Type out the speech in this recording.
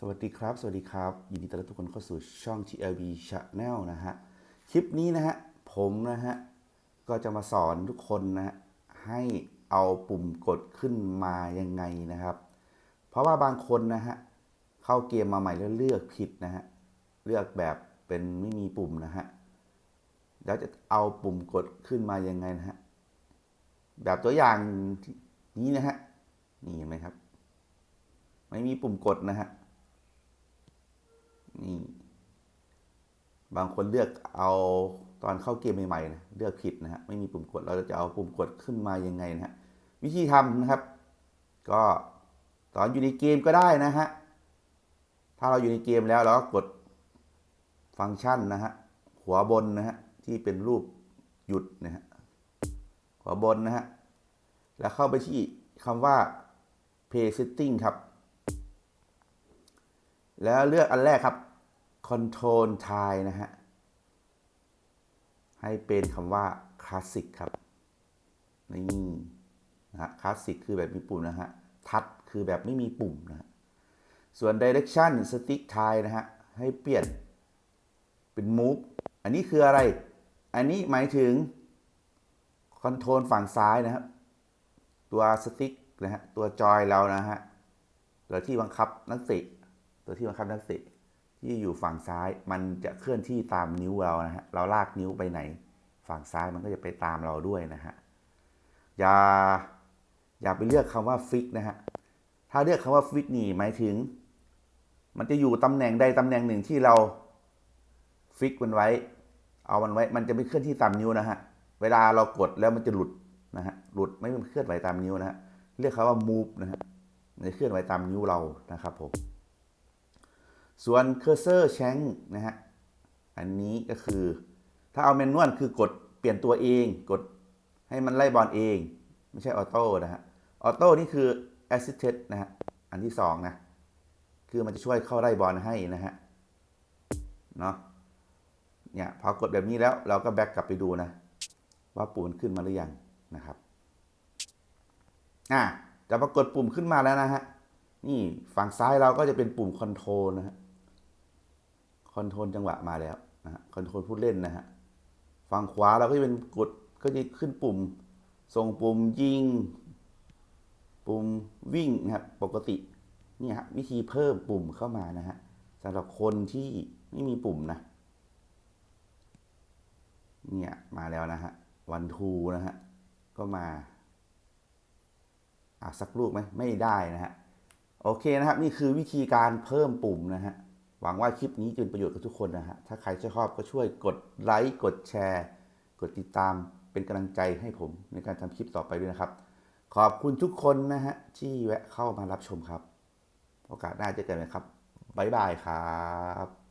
สวัสดีครับ สวัสดีครับ ยินดีต้อนรับทุกคนเข้าสู่ช่อง TLB Channel นะฮะ คลิปนี้นะฮะ ผมนะฮะ ก็จะมาสอนทุกคนนะฮะ ให้เอาปุ่มกดขึ้นมายังไงนะครับ เพราะว่าบางคนนะฮะ เข้าเกมมาใหม่แล้วเลือกผิดนะฮะ เลือกแบบเป็นไม่มีปุ่มนะฮะ แล้วจะเอาปุ่มกดขึ้นมายังไงนะฮะ แบบตัวอย่างนี้นะฮะ นี่เห็นไหมครับ ไม่มีปุ่มกดนะฮะ นี่บางคนเลือกเอาตอนเข้าเกมใหม่ๆนะเลือกผิดนะฮะไม่มีปุ่มกดเราจะเอาปุ่มกดขึ้นมายังไงนะฮะวิธีทำนะครับ ก็ตอนอยู่ในเกมก็ได้นะฮะถ้าเราอยู่ในเกมแล้วเราก็กดฟังก์ชันนะฮะหัวบนนะฮะที่เป็นรูปหยุดนะฮะหัวบนนะฮะแล้วเข้าไปที่คำว่า Play Setting ครับ แล้วเลือกอันแรกครับ Control t i นะฮะ ให้เป็นคำว่า Classic ครับ นี่นะฮะ Classic คือแบบมีปุ่มนะฮะ ทัดคือแบบไม่มีปุ่มนะฮะส่วน Direction Stick t i นะฮะ ให้เปลี่ยนเป็น Move อันนี้คืออะไร อันนี้หมายถึงคอนโทรลฝั่งซ้ายนะครับ ตัวสติ๊กนะฮะ ตัวจอยเรานะฮะ ตัวที่บังคับนักเตะตัวที่บังคับนักเตะ ที่อยู่ฝั่งซ้ายมันจะเคลื่อนที่ตามนิ้วเรานะฮะเราลากนิ้วไปไหน ฝั่งซ้ายมันก็จะไปตามเราด้วยนะฮะอย่าอย่าไปเลือกคำว่าฟิกนะฮะถ้าเลือกคำว่าฟิกนี่หมายถึง มันจะอยู่ตำแหน่งใดตำแหน่งหนึ่งที่เราฟิกมันไว้ เอามันไว้ มันจะไม่เคลื่อนที่ตามนิ้วนะฮะเวลาเรากดแล้วมันจะหลุดนะฮะหลุดไม่เคลื่อนไหวตามนิ้วนะฮะเรียกคำว่า move นะฮะมันจะเคลื่อนไหวตามนิ้วเรานะครับผม ส่วน cursor shank นะฮะ อันนี้ก็คือ ถ้าเอาแมนนวลคือกดเปลี่ยนตัวเอง กดให้มันไล่บอลเอง ไม่ใช่ออโต้นะฮะ ออโต้นี่คือ assisted นะฮะ อันที่สองนะ คือมันจะช่วยเข้าไล่บอลให้นะฮะ เนาะเนี่ยพอกดแบบนี้แล้วเราก็แบ็กกลับไปดูนะ ว่าปุ่มขึ้นมาหรือยังนะครับอะจะปรากฏปุ่มขึ้นมาแล้วนะฮะ นี่ฝั่งซ้ายเราก็จะเป็นปุ่มคอนโทรลนะฮะ คอนโทรลจังหวะมาแล้วนะฮะคอนโทรลผู้เล่นนะฮะฝั่งขวาเราก็จะเป็นกดก็จะขึ้นปุ่ม ส่งปุ่มยิง ปุ่มวิ่งนะครับปกตินี่ฮะวิธีเพิ่มปุ่มเข้ามานะฮะสำหรับคนที่ไม่มีปุ่มนะเนี่ยมาแล้วนะฮะวันทูนะฮะก็มาอะสักลูกไหมไม่ได้นะฮะโอเคนะครับ นี่คือวิธีการเพิ่มปุ่มนะฮะ หวังว่าคลิปนี้จะเป็นประโยชน์กับทุกคนนะฮะ ถ้าใครชอบก็ช่วยกดไลค์ กดแชร์ กดติดตามเป็นกำลังใจให้ผมในการทำคลิปต่อไปด้วยนะครับ ขอบคุณทุกคนนะฮะ ที่แวะเข้ามารับชมครับ โอกาสหน้าเจอกันนะครับบ๊ายบายครับ